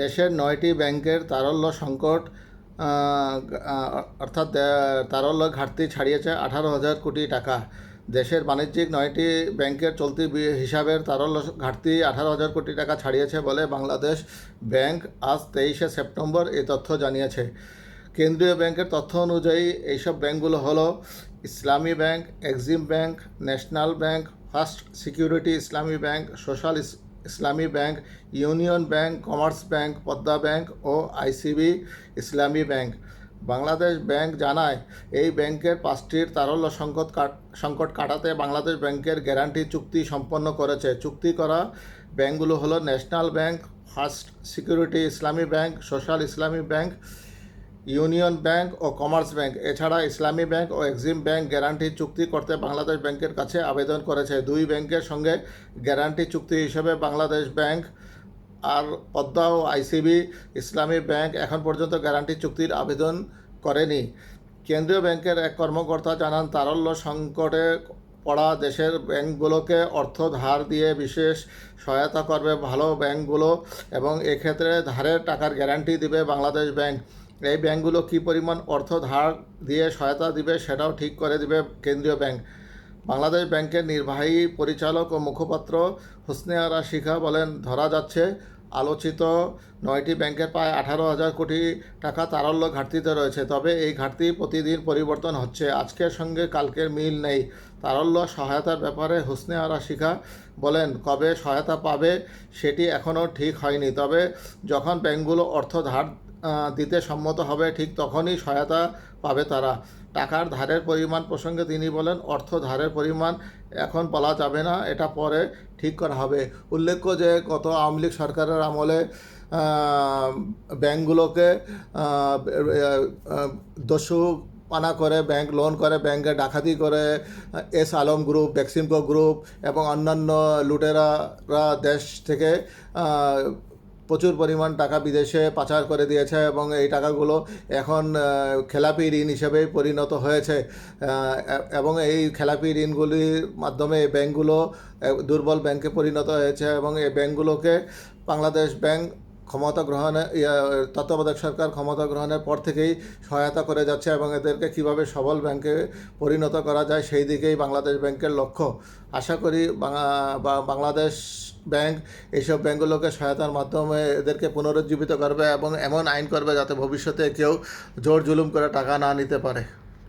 দেশের নয়টি ব্যাংকের তারল্য সংকট অর্থাৎ তারল্য ঘাটতি ছাড়িয়েছে আঠারো হাজার কোটি টাকা। দেশের বাণিজ্যিক নয়টি ব্যাংকের চলতি হিসাবের তারল্য ঘাটতি আঠারো হাজার কোটি টাকা ছাড়িয়েছে বলে বাংলাদেশ ব্যাংক আজ তেইশে সেপ্টেম্বর এই তথ্য জানিয়েছে। কেন্দ্রীয় ব্যাংকের তথ্য অনুযায়ী এইসব ব্যাংকগুলো হলো Islami Bank, Exim Bank, National Bank, First Security Islami Bank, Social Islami Bank, Union Bank, Commerce Bank, Padma Bank ও ICB Islami Bank. Bangladesh Bank জানায়, এই ব্যাংকের পাঁচটির তারল্য সংকট কাট- সংকট কাটাতে বাংলাদেশ ব্যাংকের গ্যারান্টি চুক্তি সম্পন্ন করেছে। চুক্তি করা ব্যাংকগুলো হলো National Bank, First Security Islami Bank, Social Islami Bank Union Bank ও কমার্স ব্যাংক, এছাড়া ইসলামী ব্যাংক ও এক্সিম ব্যাংক গ্যারান্টি চুক্তি করতে বাংলাদেশ ব্যাংকের কাছে আবেদন করেছে। দুই ব্যাংকের সঙ্গে গ্যারান্টি চুক্তি হিসেবে বাংলাদেশ ব্যাংক, আর পদ্মা ও আইসিবি ইসলামী ব্যাংক এখন পর্যন্ত গ্যারান্টি চুক্তির আবেদন করেনি। কেন্দ্রীয় ব্যাংকের এক কর্মকর্তা জানান, তারল্য সংকটে পড়া দেশের ব্যাংকগুলোকে অর্থ ধার দিয়ে বিশেষ সহায়তা করবে ভালো ব্যাংকগুলো এবং এক্ষেত্রে ধারের টাকার গ্যারান্টি দিবে বাংলাদেশ ব্যাংক। এই ব্যাংকগুলো কী পরিমাণ অর্থ ধার দিয়ে সহায়তা দিবে সেটাও ঠিক করে দিবে কেন্দ্রীয় ব্যাংক। বাংলাদেশ ব্যাংকের নির্বাহী পরিচালক ও মুখপাত্র হোসনে আরা শিখা বলেন, ধরা যাচ্ছে আলোচিত নয়টি ব্যাংকের প্রায় আঠারো হাজার কোটি টাকা তারল্য ঘাটতিতে রয়েছে। তবে এই ঘাটতি প্রতিদিন পরিবর্তন হচ্ছে। আজকের সঙ্গে কালকের মিল নেই। তারল্য সহায়তার ব্যাপারে হোসনে আরা শিখা বলেন, কবে সহায়তা পাবে সেটি এখনও ঠিক হয়নি। তবে যখন ব্যাংকগুলো অর্থ ধার দিতে সম্মত হবে, ঠিক তখনই সহায়তা পাবে তারা। টাকার ধারের পরিমাণ প্রসঙ্গে তিনি বলেন, অর্থ ধারের পরিমাণ এখন বলা যাবে না, এটা পরে ঠিক করা হবে। উল্লেখ্য যে, গত আওয়ামী লীগ সরকারের আমলে ব্যাংকগুলোকে দস্যু পানা করে, ব্যাংক লোন করে, ব্যাংকে ডাকাতি করে, S Alam Group, Beximco Group এবং অন্যান্য লুটেরারা দেশ থেকে প্রচুর পরিমাণ টাকা বিদেশে পাচার করে দিয়েছে এবং এই টাকাগুলো এখন খেলাপি ঋণ হিসেবে পরিণত হয়েছে। এবং এই খেলাপি ঋণগুলির মাধ্যমে এই ব্যাংকগুলো দুর্বল ব্যাংকে পরিণত হয়েছে এবং এই ব্যাংকগুলোকে বাংলাদেশ ব্যাংক ক্ষমতা গ্রহণে তত্ত্বাবধায়ক সরকার ক্ষমতা গ্রহণের পর থেকেই সহায়তা করে যাচ্ছে এবং এদেরকে কীভাবে সবল ব্যাংকে পরিণত করা যায় সেই দিকেই বাংলাদেশ ব্যাংকের লক্ষ্য। আশা করি বাংলাদেশ ব্যাংক এইসব ব্যাংকগুলোকে সহায়তার মাধ্যমে এদেরকে পুনরুজ্জীবিত করবে এবং এমন আইন করবে যাতে ভবিষ্যতে কেউ জোর জুলুম করে টাকা না নিতে পারে।